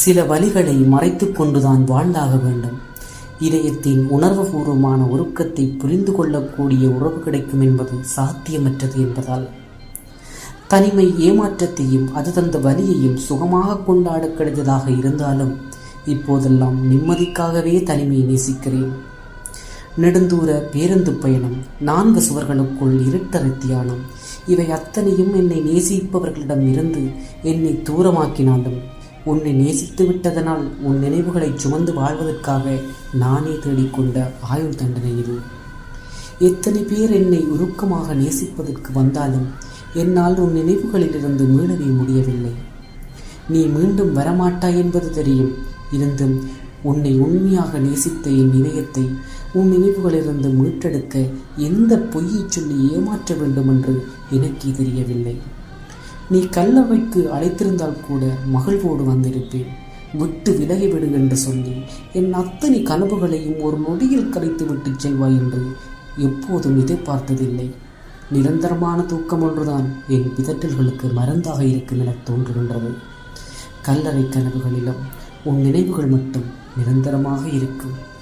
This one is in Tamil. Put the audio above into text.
சில வழிகளை மறைத்து கொண்டுதான் வாழ்ந்தாக வேண்டும். இதயத்தின் உணர்வுபூர்வமான உருக்கத்தை புரிந்து கொள்ளக்கூடிய உறவு கிடைக்கும் என்பது சாத்தியமற்றது என்பதால். தனிமை ஏமாற்றத்தையும் அது தந்த வலியையும் சுகமாக கொண்டாட கிடைத்ததாக இருந்தாலும் இப்போதெல்லாம் நிம்மதிக்காகவே தனிமையை நேசிக்கிறேன். நெடுந்தூர பேருந்து பயணம் நான்கு சுவர்களுக்குள் இருட்டறை தியானம் இவை அத்தனையும் என்னை நேசிப்பவர்களிடம் இருந்து என்னை தூரமாக்கினாலும் உன்னை நேசித்து விட்டதனால் உன் நினைவுகளை சுமந்து வாழ்வதற்காக நானே தேடிக்கொண்ட ஆயுள் தண்டனை இது. எத்தனை பேர் என்னை உருக்கமாக நேசிப்பதற்கு வந்தாலும் என்னால் உன் நினைவுகளிலிருந்து மீளவே முடியவில்லை. நீ மீண்டும் வரமாட்டாய் என்பது தெரியும். இருந்தும் உன்னை உண்மையாக நேசித்த என் இதயத்தை உன் நினைவுகளிலிருந்து மீட்டெடுக்க எந்த பொய்யை சொல்லி ஏமாற்ற வேண்டும் என்று எனக்கே தெரியவில்லை. நீ கல்லவைக்கு அழைத்திருந்தால் கூட மகிழ்வோடு வந்திருப்பேன். விட்டு விலகி விடு என்று சொல்லி என் அத்தனை கனவுகளையும் ஒரு நொடியில் கலைத்து விட்டு செல்வாய் என்று எப்போதும் எதிர்பார்த்ததில்லை. நிரந்தரமான தூக்கம் ஒன்றுதான் என் பிதற்றல்களுக்கு மருந்தாக இருக்கும் என தோன்றுகின்றது. கல்லறை கனவுகளிலும் உன் நினைவுகள் மட்டும் நிரந்தரமாக இருக்கும்.